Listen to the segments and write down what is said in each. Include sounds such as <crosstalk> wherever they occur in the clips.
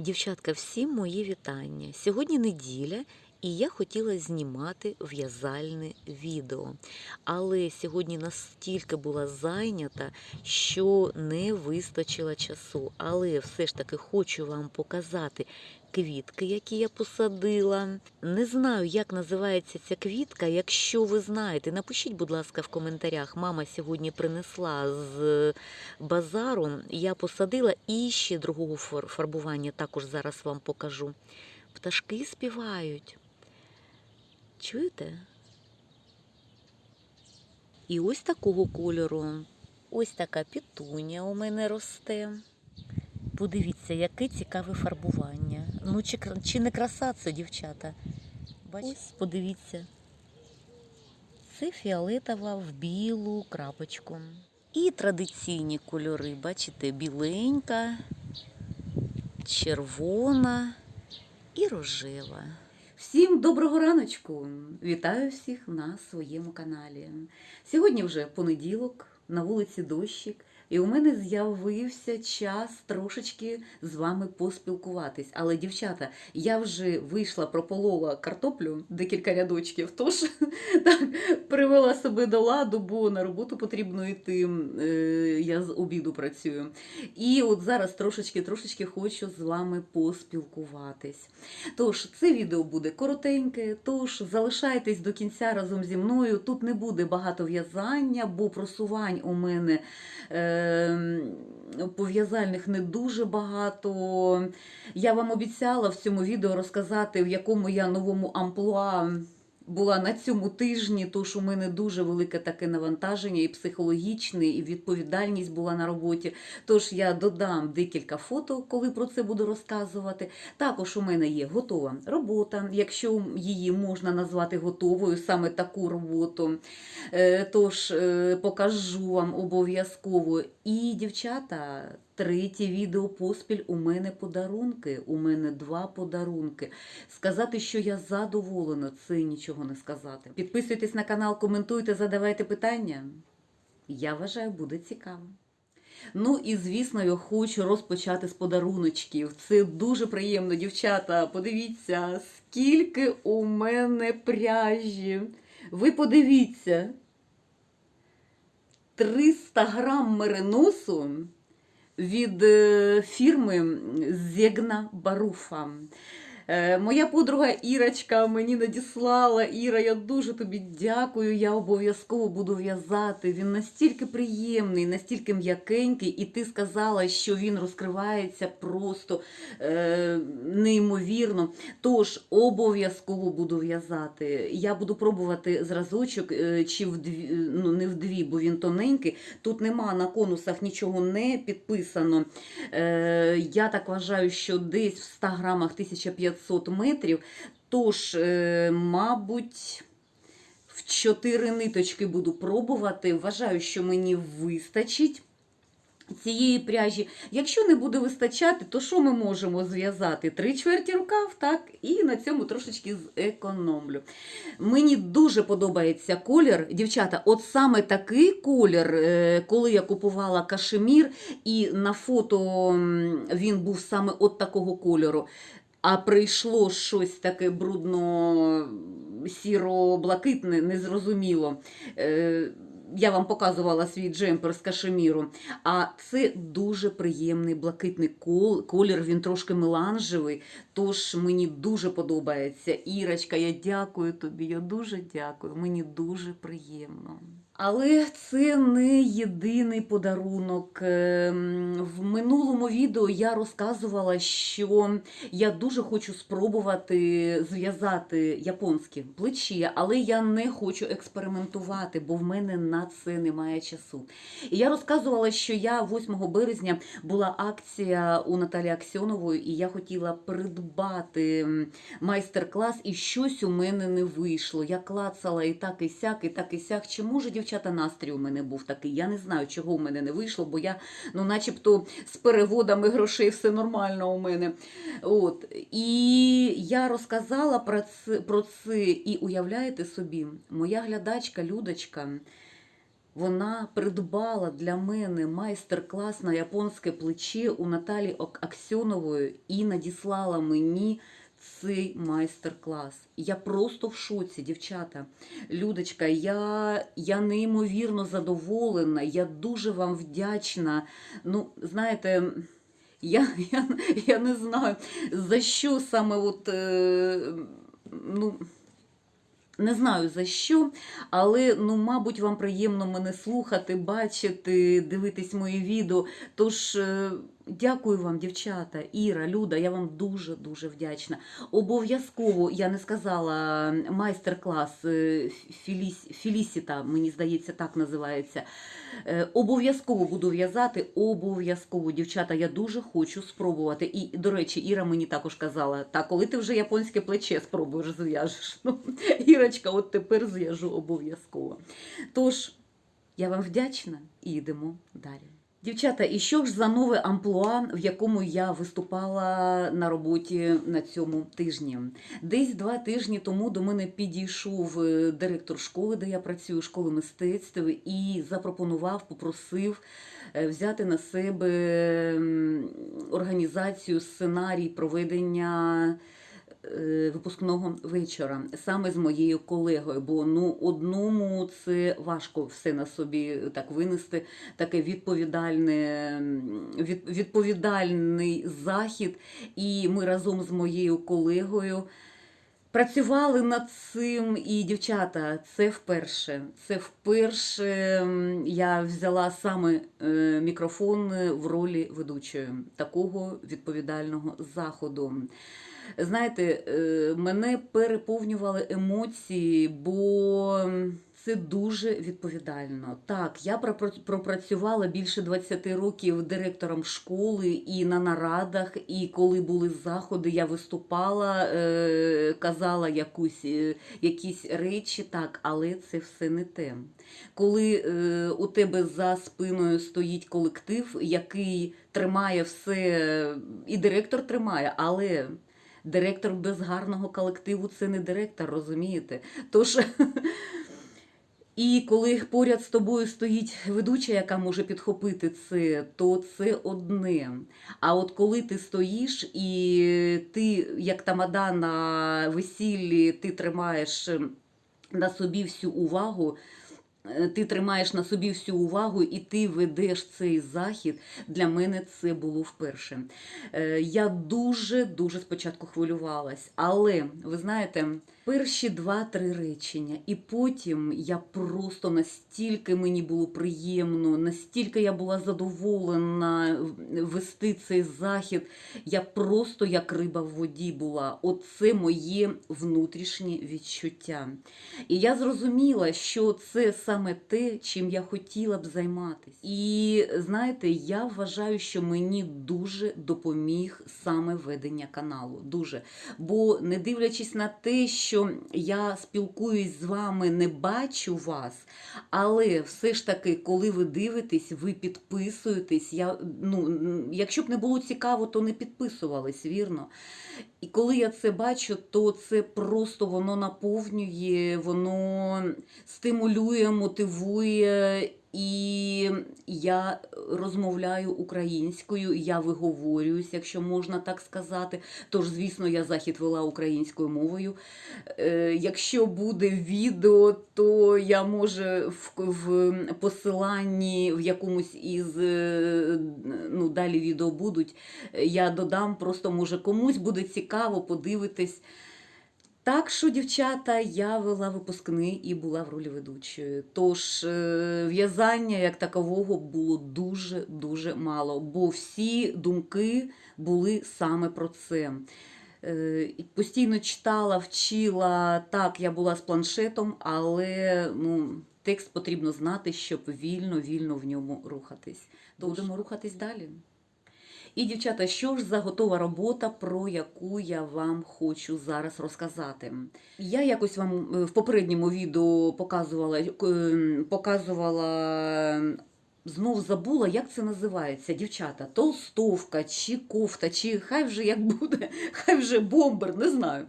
Дівчатка, всім мої вітання. Сьогодні неділя, і я хотіла знімати в'язальне відео. Але сьогодні настільки була зайнята, що не вистачило часу. Але все ж таки хочу вам показати квітки, які я посадила. Не знаю, як називається ця квітка. Якщо ви знаєте, напишіть, будь ласка, в коментарях. Мама сьогодні принесла з базару. Я посадила і ще другого фарбування також зараз вам покажу. Пташки співають. Чуєте? І ось такого кольору. Ось така пітуня у мене росте. Подивіться, яке цікаве фарбування. Ну, чи, чи не краса це, дівчата? Бачите, подивіться. Це фіолетова в білу крапочку. І традиційні кольори, бачите, біленька, червона і рожева. Всім доброго раночку! Вітаю всіх на своєму каналі. Сьогодні вже понеділок, на вулиці дощик, і у мене з'явився час трошечки з вами поспілкуватись. Але, дівчата, я вже вийшла, прополола картоплю декілька рядочків, тож <laughs> так привела себе до ладу, бо на роботу потрібно йти. е, Я з обіду працюю. І от зараз трошечки трошечки хочу з вами поспілкуватись. Тож, це відео буде коротеньке, тож залишайтесь до кінця разом зі мною. Тут не буде багато в'язання, бо просувань у мене е, пов'язальних не дуже багато. Я вам обіцяла в цьому відео розказати, в якому я новому амплуа. Була на цьому тижні, тож у мене дуже велике таке навантаження, і психологічне, і відповідальність була на роботі. Тож я додам декілька фото, коли про це буду розказувати. Також у мене є готова робота, якщо її можна назвати готовою, саме таку роботу. Е, Тож е, покажу вам обов'язково. І, дівчата, третє відео поспіль у мене подарунки. У мене два подарунки. Сказати, що я задоволена, це нічого не сказати. Підписуйтесь на канал, коментуйте, задавайте питання. Я вважаю, буде цікаво. Ну і звісно, я хочу розпочати з подаруночків. Це дуже приємно, дівчата. Подивіться, скільки у мене пряжі. Ви подивіться. 300 грам мериносу від е, фірми Зегна Баруфа. Е, Моя подруга Ірочка мені надіслала. Іра, я дуже тобі дякую. Я обов'язково буду в'язати. Він настільки приємний, настільки м'якенький, і ти сказала, що він розкривається просто е, неймовірно. Тож обов'язково буду в'язати. Я буду пробувати зразочок, е, чи вдві, ну не вдві, бо він тоненький. Тут нема на конусах нічого не підписано. Е, я так вважаю, що десь в 100 грамах 1500 метрів. Тож, е, мабуть, в 4 ниточки буду пробувати. Вважаю, що мені вистачить. Цієї пряжі. Якщо не буде вистачати, то що ми можемо зв'язати? Три чверті рукав, так, і на цьому трошечки зекономлю. Мені дуже подобається колір. Дівчата, от саме такий колір, е, коли я купувала кашемір, і на фото він був саме от такого кольору. А прийшло щось таке брудно сіро-блакитне, незрозуміло. Е, Я вам показувала свій джемпер з кашеміру. А це дуже приємний блакитний кол- колір, він трошки меланжевий, тож мені дуже подобається. Ірочка, я дякую тобі, я дуже дякую, мені дуже приємно. Але це не єдиний подарунок. Ем, В минулому відео я розказувала, що я дуже хочу спробувати зв'язати японські плечі, але я не хочу експериментувати, бо в мене на це немає часу. І я розказувала, що я 8 березня була акція у Наталі Аксьонової, і я хотіла придбати майстер-клас, і щось у мене не вийшло. Я клацала і так, і сяк, і так, і сяк. Чи може, дівчата, настрій у мене був такий? Я не знаю, чого у мене не вийшло, бо я, ну, начебто, з переводами грошей все нормально у мене. От. І я розказала про це, про це, і уявляєте собі, моя глядачка Людочка Вона придбала для мене майстер-клас на японське плече у Наталі Аксьонової і надіслала мені цей майстер-клас. Я просто в шоці, дівчата. Людочка, я, я неймовірно задоволена, я дуже вам вдячна. Ну, знаєте, я, я, я не знаю, за що саме от, е, ну, не знаю за що, але ну, мабуть, вам приємно мене слухати, бачити, дивитись мої відео. Тож е, дякую вам, дівчата, Іра, Люда, я вам дуже дуже вдячна. Обов'язково я не сказала майстер-клас е, Філіс, Філісіта, мені здається, так називається. Е, Обов'язково буду в'язати, обов'язково, дівчата, я дуже хочу спробувати. І, до речі, Іра мені також казала, та коли ти вже японське плече спробуєш зв'яжеш. <laughs> Ну, Ірочка, от тепер зв'яжу обов'язково. Тож, я вам вдячна і йдемо далі. Дівчата, і що ж за нове амплуа, в якому я виступала на роботі на цьому тижні? Десь два тижні тому до мене підійшов е, директор школи, де я працюю, школи мистецтв, і запропонував, попросив е, взяти на себе організацію, сценарій проведення випускного вечора саме з моєю колегою. Бо ну одному це важко все на собі так винести. Таке відповідальне, від, відповідальний захід. І ми разом з моєю колегою. Працювали над цим, і дівчата, це вперше. Це вперше я взяла саме е, мікрофон в ролі ведучої такого відповідального заходу. Знаєте, е, мене переповнювали емоції, бо це дуже відповідально. Так, я пропрацювала більше 20 років директором школи і на нарадах, і коли були заходи, я виступала, е, казала якусь, е, якісь речі, так, але це все не те. Коли у тебе за спиною стоїть колектив, який тримає все, і директор тримає, але. Директор без гарного колективу це не директор, розумієте? Тож, <laughs> і коли поряд з тобою стоїть ведуча, яка може підхопити це, то це одне. А от коли ти стоїш і ти, як тамада на весіллі, ти тримаєш на собі всю увагу. Е, Ти тримаєш на собі всю увагу і ти ведеш цей захід. Для мене це було вперше. Е, Я дуже дуже спочатку хвилювалась, але ви знаєте, перші два-три речення, і потім я просто настільки мені було приємно, настільки я була задоволена вести цей захід. Я просто як риба в воді була. Оце моє внутрішнє відчуття. І я зрозуміла, що це саме те, чим я хотіла б займатися. І знаєте, я вважаю, що мені дуже допоміг саме ведення каналу. Дуже. Бо не дивлячись на те, що я спілкуюсь з вами, не бачу вас, але все ж таки, коли ви дивитесь, ви підписуєтесь. Я, ну, якщо б не було цікаво, то не підписувались, вірно. І коли я це бачу, то це просто воно наповнює, воно стимулює, мотивує. І я розмовляю українською, я виговорююсь, якщо можна так сказати. Тож, звісно, я захід вела українською мовою. Е, якщо буде відео, то я може в, посиланні в якомусь із е, ну, далі відео будуть. Я додам, просто може комусь буде цікаво подивитись. Так що, дівчата, я вела випускний і була в ролі ведучої. Тож е, в'язання як такового було дуже дуже мало, бо всі думки були саме про це. Е, Постійно читала, вчила. Так, я була з планшетом, але ну, текст потрібно знати, щоб вільно, вільно в ньому рухатись. Будемо рухатись далі. І, дівчата, що ж за готова робота, про яку я вам хочу зараз розказати? Я якось вам е, в попередньому відео показувала, е, показувала знов забула, як це називається, дівчата. Толстовка чи кофта, чи хай вже як буде, <laughs> хай вже бомбер, не знаю.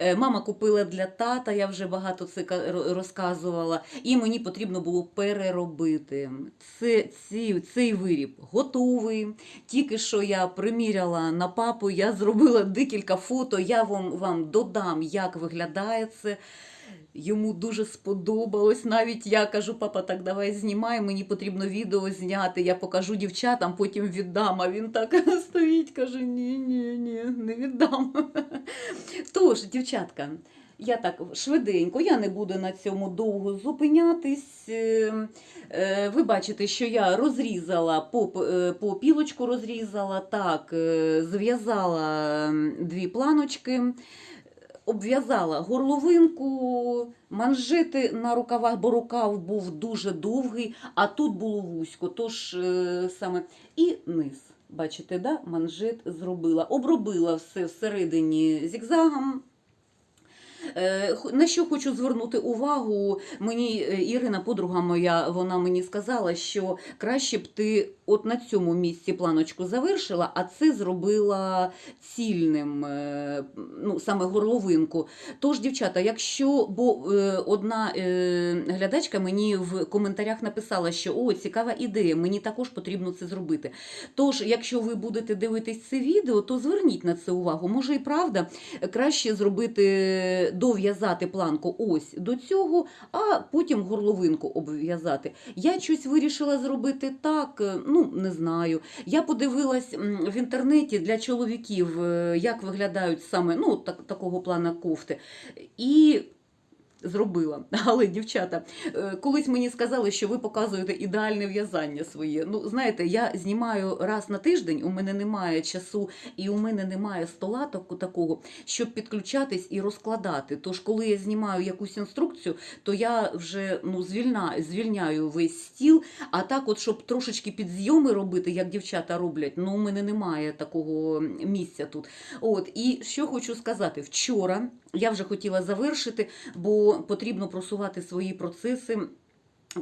Е, Мама купила для тата, я вже багато це розказувала, і мені потрібно було переробити. Це, ці, цей виріб готовий. Тільки що я приміряла на папу, я зробила декілька фото, я вам, вам додам, як виглядає це. Йому дуже сподобалось. Навіть я кажу, папа, так давай знімай, мені потрібно відео зняти. Я покажу дівчатам, потім віддам. А він так <laughs> стоїть, каже: ні, ні, ні, не віддам. <laughs> Тож, дівчатка, я так швиденько, я не буду на цьому довго зупинятись. Е, е, Ви бачите, що я розрізала по, е, пілочку розрізала, так, зв'язала дві планочки обв'язала горловинку, манжети на рукавах, бо рукав був дуже довгий, а тут було вузько. Тож е, саме і низ. Бачите, да? манжет зробила. Обробила все всередині зігзагом. Е, На що хочу звернути увагу, мені е, Ірина, подруга моя, вона мені сказала, що краще б ти от на цьому місці планочку завершила, а це зробила цільним, е, ну саме горловинку. Тож, дівчата, якщо бо одна глядачка мені в коментарях написала, що о, цікава ідея, мені також потрібно це зробити. Тож, якщо ви будете дивитись це відео, то зверніть на це увагу. Може і правда, краще зробити дов'язати планку ось до цього, а потім горловинку обв'язати. Я щось вирішила зробити так, е, ну не знаю. Я подивилась в інтернеті для чоловіків, е, як виглядають саме ну, так, такого плана кофти. І зробила. <laughs> Але, дівчата, е, колись мені сказали, що ви показуєте ідеальне в'язання своє. Ну, знаєте, я знімаю раз на тиждень, у мене немає часу і у мене немає стола такого, щоб підключатись і розкладати. Тож, коли я знімаю якусь інструкцію, то я вже ну, звільна, звільняю весь стіл. А так, от, щоб трошечки підзйоми робити, як дівчата роблять, ну, у мене немає такого місця тут. От, і що хочу сказати, вчора я вже хотіла завершити, бо потрібно просувати свої процеси.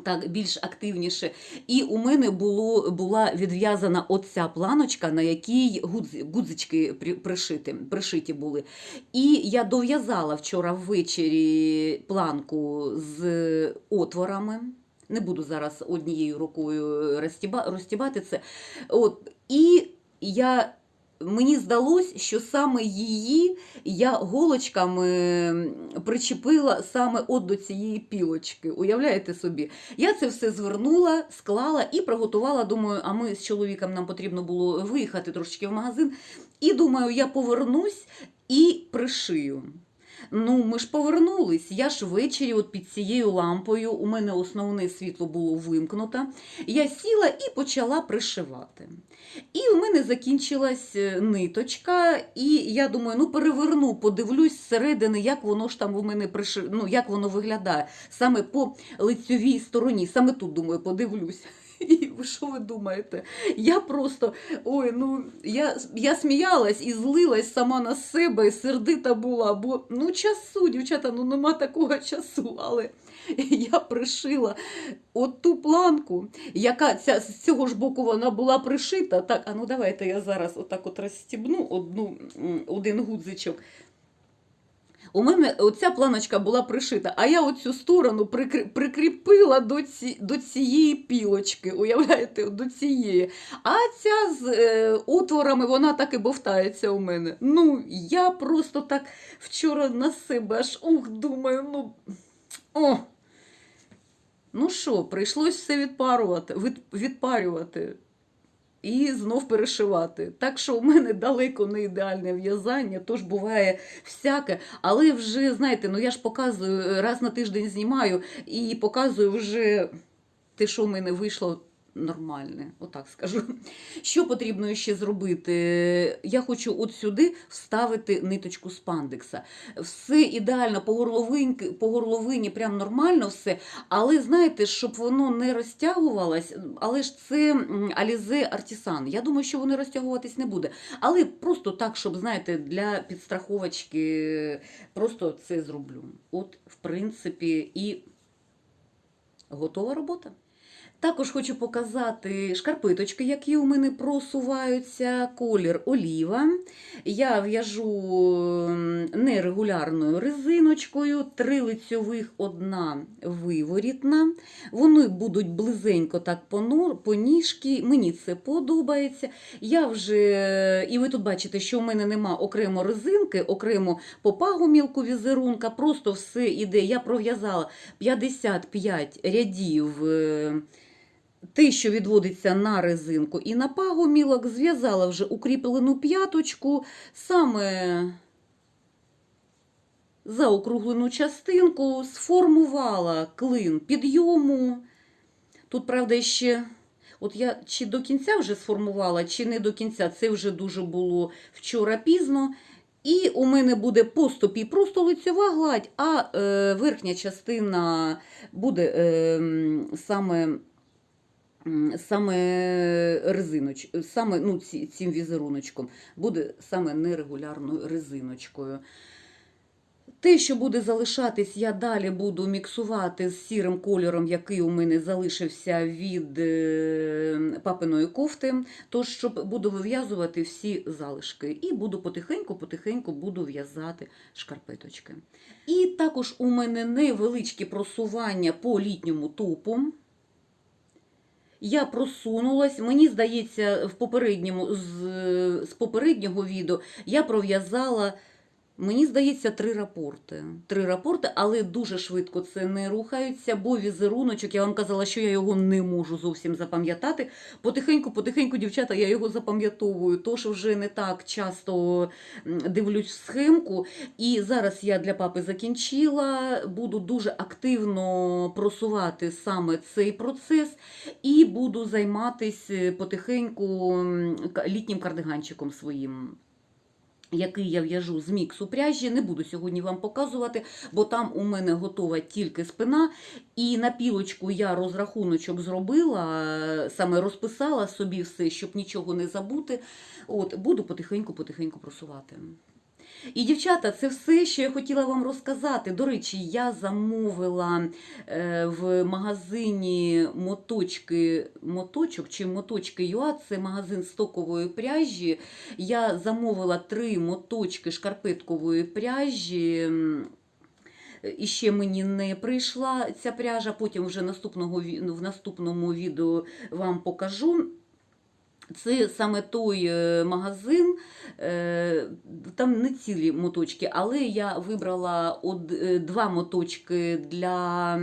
Так, більш активніше. І у мене було, була відв'язана оця планочка, на якій гудзи, гудзички пришити, пришиті були. І я дов'язала вчора ввечері планку з отворами. Не буду зараз однією рукою розтіба, розтібати це. От, і я, мені здалось, що саме її я голочками причепила саме от до цієї пілочки. Уявляєте собі? Я це все звернула, склала і приготувала. Думаю, а ми з чоловіком нам потрібно було виїхати трошечки в магазин. І думаю, я повернусь і пришию. Ну, ми ж повернулись. Я ж ввечері, от під цією лампою, у мене основне світло було вимкнуто. Я сіла і почала пришивати. І у мене закінчилась е, ниточка, і я думаю, ну переверну, подивлюсь зсередини, як воно ж там у мене приши... ну, як воно виглядає саме по лицьовій стороні. Саме тут думаю, подивлюсь. <laughs> Ви що ви думаєте? Я просто ой, ну я, я сміялась і злилась сама на себе, і сердита була, бо ну часу, дівчата, ну нема такого часу. Але <laughs> я пришила от ту планку, яка ця, з цього ж боку вона була пришита. Так, а ну давайте я зараз отак от розстібну одну, один гудзичок. У мене оця планочка була пришита, а я оцю сторону прикрі- прикріпила до, ці, до цієї пілочки, уявляєте, до цієї. А ця з е, отворами, вона так і бовтається у мене. Ну, я просто так вчора на себе аж ух, думаю, ну. О! Ну що, прийшлось все відпарувати, від, відпарювати і знов перешивати. Так що у мене далеко не ідеальне в'язання, тож буває всяке. Але вже, знаєте, ну я ж показую, раз на тиждень знімаю і показую вже те, що в мене вийшло нормальне, отак скажу. Що потрібно ще зробити? Я хочу от сюди вставити ниточку спандекса. Все ідеально по горловині, по горловині прям нормально все. Але знаєте, щоб воно не розтягувалось, але ж це Alize Artisan. Я думаю, що воно розтягуватись не буде. Але просто так, щоб, знаєте, для підстраховочки просто це зроблю. От, в принципі, і готова робота. Також хочу показати шкарпеточки, які у мене просуваються. Колір оліва. Я в'яжу нерегулярною резиночкою, три лицьових, одна виворітна. Вони будуть близенько так по, ніжки. Мені це подобається. Я вже, і ви тут бачите, що в мене нема окремо резинки, окремо попагу мілку візерунка, просто все іде. Я пров'язала 55 рядів. Те, що відводиться на резинку і на пагомілок, зв'язала вже укріплену п'яточку, саме заокруглену частинку, сформувала клин підйому. Тут, правда, ще, от я чи до кінця вже сформувала, чи не до кінця, це вже дуже було вчора пізно. І у мене буде по стопі просто лицьова гладь, а е, верхня частина буде е, саме саме резиноч, саме ну, цим візеруночком, буде саме нерегулярною резиночкою. Те, що буде залишатись, я далі буду міксувати з сірим кольором, який у мене залишився від е, папиної кофти. Тож, щоб буду вив'язувати всі залишки. І буду потихеньку-потихеньку буду в'язати шкарпеточки. І також у мене невеличкі просування по літньому топу. Я просунулась, мені здається, в попередньому, з, з попереднього відео я пров'язала, мені здається, три рапорти. Три рапорти, але дуже швидко це не рухається, бо візеруночок, я вам казала, що я його не можу зовсім запам'ятати. Потихеньку, потихеньку, дівчата, я його запам'ятовую, тож вже не так часто дивлюсь схемку. І зараз я для папи закінчила, буду дуже активно просувати саме цей процес. І буду займатися потихеньку літнім кардиганчиком своїм. Який я в'яжу з міксу пряжі, не буду сьогодні вам показувати, бо там у мене готова тільки спина. І на пілочку я розрахуночок зробила, саме розписала собі все, щоб нічого не забути. От, буду потихеньку-потихеньку просувати. І, дівчата, це все, що я хотіла вам розказати. До речі, я замовила е, в магазині моточки, моточок чи моточки ЮА, це магазин стокової пряжі. Я замовила три моточки шкарпеткової пряжі. І ще мені не прийшла ця пряжа, потім вже наступного, в наступному відео вам покажу. Це саме той е, магазин, е, там не цілі моточки, але я вибрала од, е, два моточки для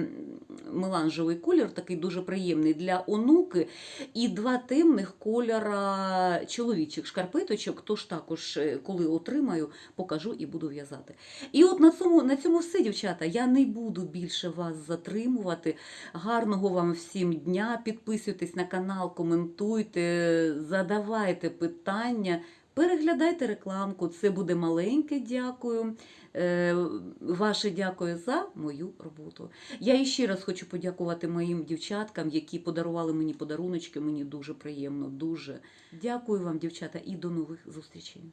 меланжевий колір, такий дуже приємний для онуки, і два темних кольора чоловічих шкарпеточок. Тож також, е, коли отримаю, покажу і буду в'язати. І от на цьому, на цьому все, дівчата. Я не буду більше вас затримувати. Гарного вам всім дня. Підписуйтесь на канал, коментуйте, задавайте питання. Переглядайте рекламку, це буде маленьке дякую. Е, Ваше дякую за мою роботу. Я іще раз хочу подякувати моїм дівчаткам, які подарували мені подаруночки. Мені дуже приємно, дуже дякую вам, дівчата, і до нових зустрічей.